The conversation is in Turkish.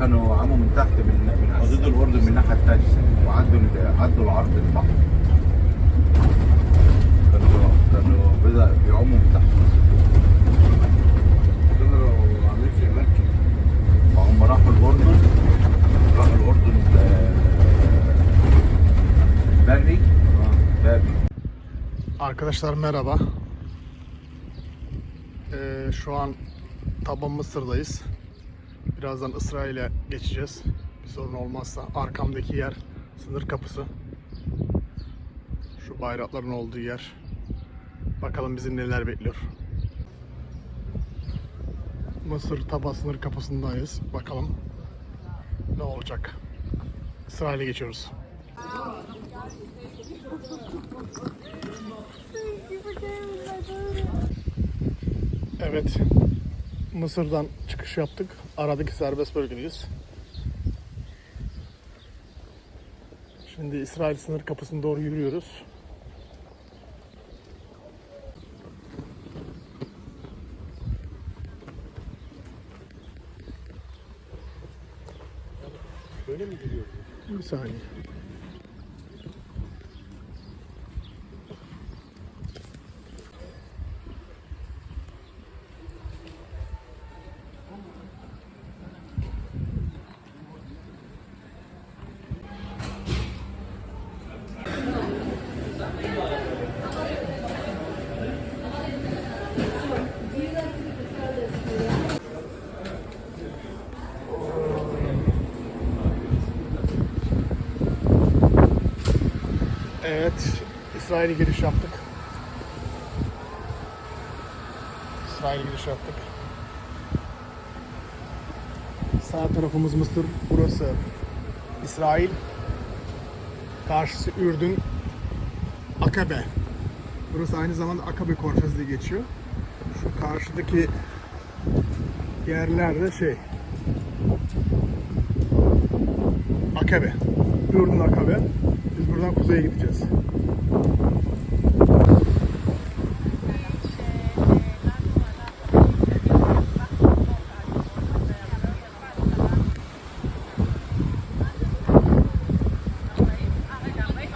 كانوا عموا من تحت من من حدود الاردن من الناحيه الثانية وعدوا عدوا العرض البحر. كانوا كانوا بدأ بيعوموا من تحت. وهم راحوا الاردن راحوا الاردن بري بري Arkadaşlar merhaba. Ee, şu an Taban Mısır'dayız. Birazdan İsrail'e geçeceğiz. Bir sorun olmazsa. Arkamdaki yer sınır kapısı. Şu bayrakların olduğu yer. Bakalım bizi neler bekliyor. Mısır Taba sınır kapısındayız. Bakalım ne olacak. İsrail'e geçiyoruz. Evet. Mısır'dan çıkış yaptık. Aradaki serbest bölgedeyiz. Şimdi İsrail sınır kapısına doğru yürüyoruz. Böyle mi gidiyor? Bir saniye. Evet, İsrail'e giriş yaptık. İsrail'e giriş yaptık. Sağ tarafımız Mısır, burası İsrail. Karşısı Ürdün, Akabe. Burası aynı zamanda Akabe Körfezi diye geçiyor. Şu karşıdaki yerlerde şey Akabe. Ürdün Akabe. Biz buradan kuzeye gideceğiz.